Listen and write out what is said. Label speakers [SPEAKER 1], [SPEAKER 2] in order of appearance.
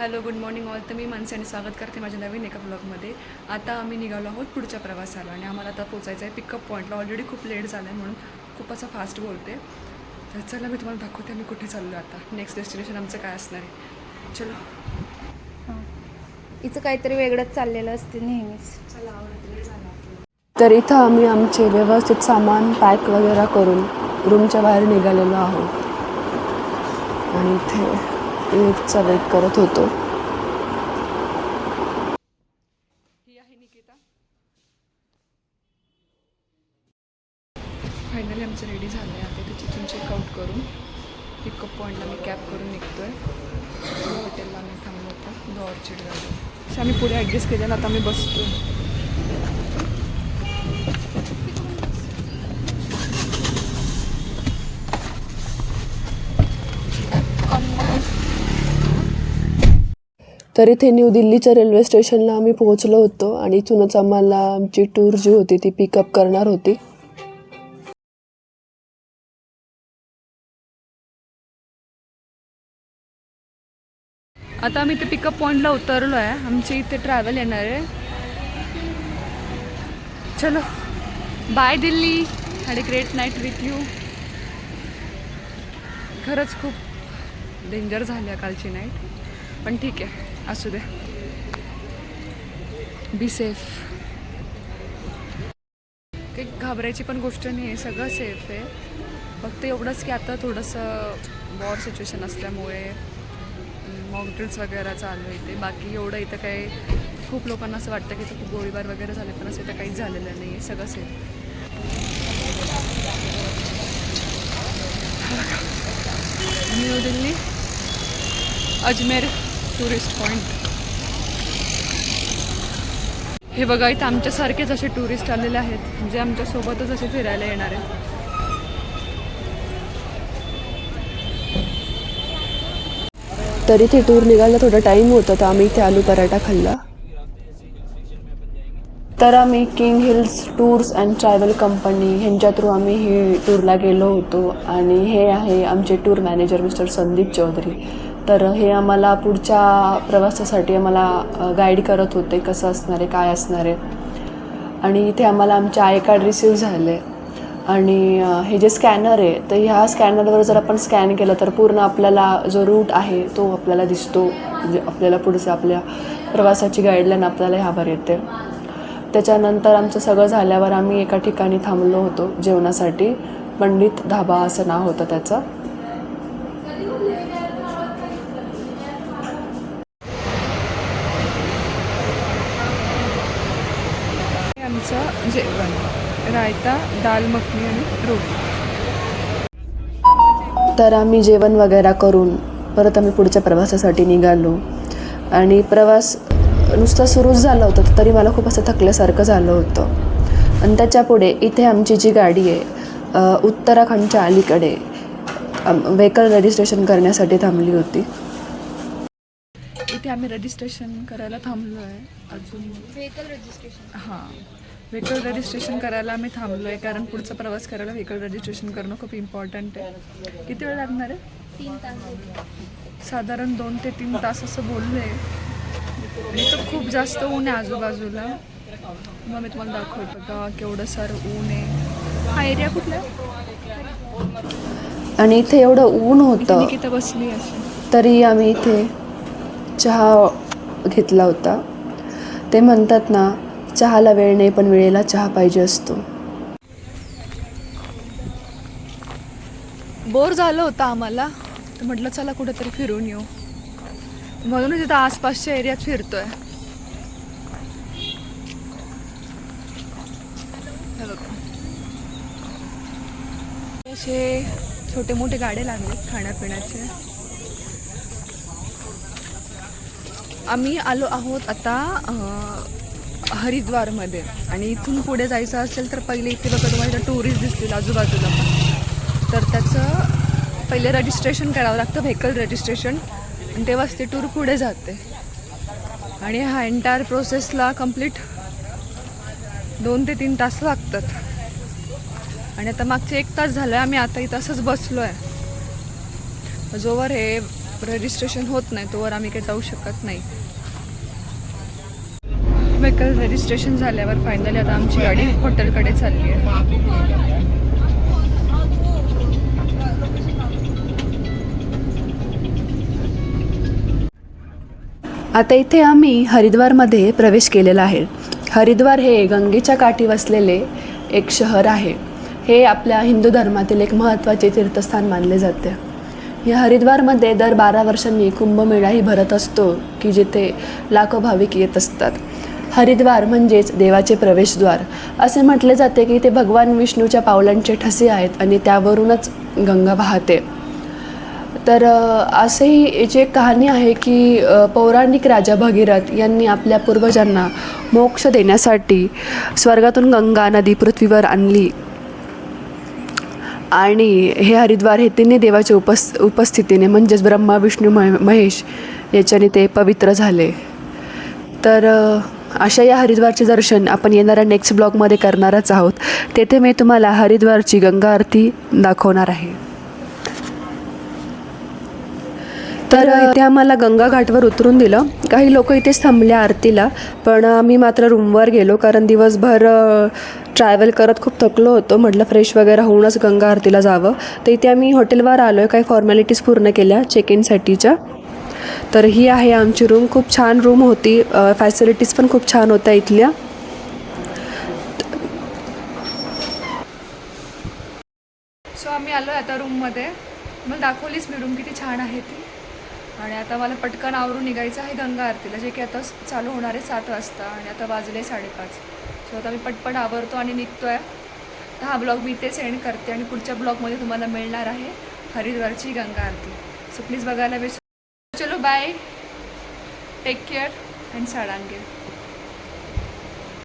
[SPEAKER 1] Hello good morning all तर मी मनसे आणि स्वागत करते माझ्या नवीन एका ब्लॉगमध्ये आता आम्ही निघालो आहोत पुढच्या प्रवासाला आणि आम्हाला आता पोचायचं आहे पिकअप पॉईंटला ऑलरेडी खूप लेट झालं आहे म्हणून खूप असं फास्ट बोलते. तर चला मी तुम्हाला दाखवते आम्ही कुठे चाललो आता. नेक्स्ट डेस्टिनेशन आमचं काय असणार आहे. चलो.
[SPEAKER 2] हिचं काहीतरी वेगळंच चाललेलं असते नेहमीच.
[SPEAKER 1] तर इथं आम्ही आमचे व्यवस्थित सामान पॅक वगैरे करून रूमच्या बाहेर निघालेलो आहोत. आणि इथे लिफ्टचा वेट करत होतो. ही आहे निकिता फायनली आमचं रेडी झालं आहे आता तिथे तिथून चेकआउट करून पिकअप पॉईंटला मी कॅब करून निघतो आहे हॉटेलला आम्ही थांबलो होतो. द ऑर्चिड गार्डन असं आम्ही पुढे ॲडजस्ट केलेलं आता आम्ही बसतो तर इथे न्यू दिल्लीच्या रेल्वे स्टेशनला आम्ही पोहोचलो होतो आणि इथूनच आम्हाला आमची टूर जी होती ती पिकअप करणार होती. आता आम्ही इथे पिकअप पॉईंटला उतरलो आहे आमची इथे ट्रॅव्हल येणार आहे. चलो. Bye Delhi. Had a great night with you खरंच खूप डेंजर झाली आहे कालची नाईट पण ठीक आहे. असू दे. बी सेफ काही घाबरायची पण गोष्ट नाही आहे सगळं सेफ आहे. फक्त एवढंच की आता थोडंसं वॉर सिच्युएशन असल्यामुळे मॉकड्रिल्स वगैरे चालू आहे ते. बाकी एवढं इथं काही खूप लोकांना असं वाटतं की इथं खूप गोळीबार वगैरे झाले पण असं इथं काहीच झालेलं नाही आहे सगळं safe New Delhi Ajmer. Tourist point हे बघा इथं आमच्यासारखेच असे टुरिस्ट आलेले आहेत जे आमच्यासोबतच असे फिरायला येणार आहेत. तरी ते टूर निघायला थोडा टाईम होता तर आम्ही इथे आलू पराठा खाल्ला. तर आम्ही King Hills tours and travel company ह्यांच्या थ्रू आम्ही ही टूरला गेलो होतो. आणि हे आहे आमचे tour manager mister Sandeep Chaudhary. तर हे आम्हाला पुढच्या प्रवासासाठी आम्हाला गाईड करत होते कसं असणार आहे काय असणार. आहे आणि इथे आम्हाला आमचे आय कार्ड रिसीव्ह झाले. आणि हे जे स्कॅनर आहे तर ह्या स्कॅनरवर जर आपण स्कॅन केलं तर पूर्ण आपल्याला जो रूट आहे तो आपल्याला दिसतो. म्हणजे आपल्याला पुढचं आपल्या प्रवासाची गाईडलाईन आपल्याला ह्यावर येते. त्याच्यानंतर आमचं सगळं झाल्यावर आम्ही एका ठिकाणी थांबलो होतो जेवणासाठी. पंडित धाबा असं नाव होतं त्याचं. आमचं जेवण रायता दाल मखनी आणि रोटी. तर आम्ही जेवण वगैरे करून परत आम्ही पुढच्या प्रवासासाठी निघालो. आणि प्रवास नुसता सुरूच झाला होता तरी मला खूप असं थकल्यासारखं झालं होतं. आणि त्याच्या पुढे इथे आमची जी गाडी आहे उत्तराखंडच्या अलीकडे व्हेकल रजिस्ट्रेशन करण्यासाठी थांबली होती. इथे आम्ही रजिस्ट्रेशन करायला थांबलो आहे अजून.
[SPEAKER 2] व्हेकल रजिस्ट्रेशन
[SPEAKER 1] हां. व्हेकल रजिस्ट्रेशन करायला आम्ही थांबलो आहे कारण पुढचा प्रवास करायला व्हेकल रजिस्ट्रेशन करणं खूप इम्पॉर्टंट आहे. किती वेळ लागणार आहे?
[SPEAKER 2] तीन तास.
[SPEAKER 1] साधारण दोन ते तीन तास असं बोलले. तर खूप जास्त ऊन आहे आजूबाजूला. मग मी तुम्हाला दाखवतो बघा केवढं सारं ऊन आहे. हा एरिया कुठला?
[SPEAKER 2] आणि इथे एवढं ऊन
[SPEAKER 1] इथे
[SPEAKER 2] होतं.
[SPEAKER 1] निकिता बसली
[SPEAKER 2] तरी आम्ही इथे चहा घेतला होता. ते म्हणतात ना चहाला वेळ नाही पण वेळेला चहा पाहिजे असतो.
[SPEAKER 1] बोर झालं होतं आम्हाला. तर म्हटलं चला कुठेतरी फिरून येऊ. म्हणूनच इथं आसपासच्या एरियात फिरतोय. असे छोटे मोठे गाडे लागले खाण्यापिण्याचे. आम्ही आलो आहोत आता हरिद्वारमध्ये. आणि इथून पुढे जायचं असेल तर पहिले इथे बघा तुम्हाला टुरिस्ट दिसतील आजूबाजूला. तर त्याचं पहिले रजिस्ट्रेशन करावं लागतं व्हेकल रजिस्ट्रेशन आणि तेव्हाच टूर पुढे जाते. आणि हा एंटायर प्रोसेसला कंप्लीट दोन ते तीन तास लागतात. आणि आता मागचे एक तास झालं आहे आम्ही आता इथं असंच बसलो आहे जोवर हे रजिस्ट्रेशन होत नाही तोवर आम्ही काही जाऊ शकत नाही. व्हेकल रजिस्ट्रेशन झाल्यावर फायनली आता आमची गाडी हॉटेलकडे चालली आहे.
[SPEAKER 2] आता इथे आम्ही हरिद्वारमध्ये प्रवेश केलेला आहे. हरिद्वार हे गंगेच्या काठी वसलेले एक शहर आहे. हे आपल्या हिंदू धर्मातील एक महत्त्वाचे तीर्थस्थान मानले जाते. या हरिद्वारमध्ये दर बारा वर्षांनी कुंभमेळाही भरत असतो की जिथे लाखो भाविक येत असतात. हरिद्वार म्हणजेच देवाचे प्रवेशद्वार. असे म्हटले जाते की ते भगवान विष्णूच्या पावलांचे ठसे आहेत आणि त्यावरूनच गंगा वाहते. तर असेही जे कहाणी आहे की पौराणिक राजा भगीरथ यांनी आपल्या पूर्वजांना मोक्ष देण्यासाठी स्वर्गातून गंगा नदी पृथ्वीवर आणली. आणि हे हरिद्वार हे तिन्ही देवाच्या उपस् उपस्थितीने म्हणजेच ब्रह्मा विष्णू महेश याच्याने ते पवित्र झाले. तर अशा या हरिद्वारचे दर्शन आपण येणाऱ्या नेक्स्ट ब्लॉगमध्ये करणारच आहोत. तेथे मी तुम्हाला हरिद्वारची गंगा आरती दाखवणार आहे. तर इथे आम्हाला गंगा घाटवर उतरून दिलं. काही लोक इथेच थांबले आरतीला पण आम्ही मात्र रूमवर गेलो कारण दिवसभर ट्रॅव्हल करत खूप थकलो होतो. म्हटलं फ्रेश वगैरे होऊनच गंगा आरतीला जावं. तर इथे आम्ही हॉटेलवर आलो आहे काही फॉर्मॅलिटीज पूर्ण केल्या चेक इनसाठीच्या तर ही आहे आमची रूम खूप छान रूम होती. फॅसिलिटीज पण खूप छान होत्या इथल्या.
[SPEAKER 1] सो आम्ही आलो आता रूममध्ये मला दाखवलीच मी रूम किती छान आहे ती. आणि आता मला पटकन आवरून निघायचं आहे गंगा आरतीला जे की आता चालू होणार आहे सात वाजता आणि आता वाजले साडेपाच. सो आता मी पटपट आवरतो आणि निघतो आहे तर हा ब्लॉग मी इथे सेंड करते आणि पुढच्या ब्लॉगमध्ये तुम्हाला मिळणार आहे हरिद्वारची गंगा आरती. सो प्लीज बघायला विसरू चलो बाय टेक केअर अँड साळांगे